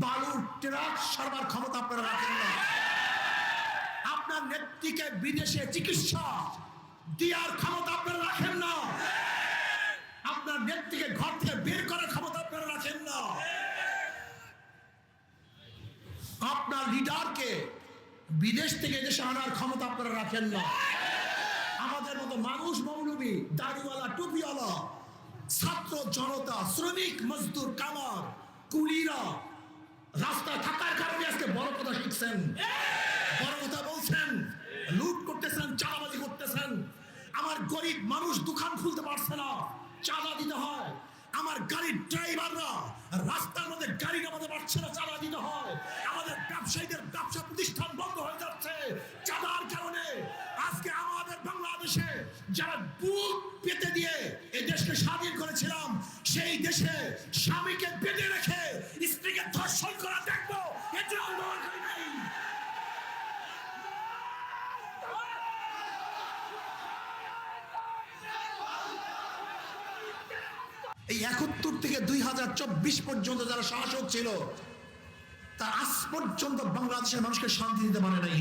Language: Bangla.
বালুর ট্রাক সারবার ক্ষমতা আপনারা রাখেন না। আপনার নেত্রীকে বিদেশে চিকিৎসা দেওয়ার ক্ষমতা আপনারা রাখেন না। আপনার নেত্রীকে ঘর থেকে বের করার ক্ষমতা আপনারা রাখেন না। আপনার লিডারকে বিদেশ থেকে এদেশে আনার ক্ষমতা আপনারা রাখেন না। আমাদের মতো মানুষ মৌলবী, দাড়িওয়ালা, টুপিওয়ালা, ছাত্র, জনতা, শ্রমিক, মজদুর, কামার, কুলিরা রাস্তায় থাকার কারণে আজকে বড় কথা শিখছেন। বড় কথা বলছেন। লুট করতেছেন, চাঁদাবাজি করতেছেন। আমার গরিব মানুষ দোকান খুলতে পারছে না। চাঁদা দিতে হয়। আমার গাড়ির ড্রাইভাররা রাস্তার মধ্যে গাড়ি নামাতে পারছে না, চাঁদা দিতে হয়। আমাদের ব্যবসায়ীদের ব্যবসা প্রতিষ্ঠান বন্ধ হয়ে যাচ্ছে চাঁদার কারণে। আজকে আমাদের বাংলাদেশে যারা বুক পেতে দিয়ে এই দেশকে স্বাধীন করেছিলাম, সেই দেশে স্বামীকে বেঁধে রেখে করা দেখব। করি নাই। এই একাত্তর থেকে দুই হাজার চব্বিশ পর্যন্ত যারা শাসক ছিল তা আজ পর্যন্ত বাংলাদেশের মানুষকে শান্তি দিতে পারে নাই।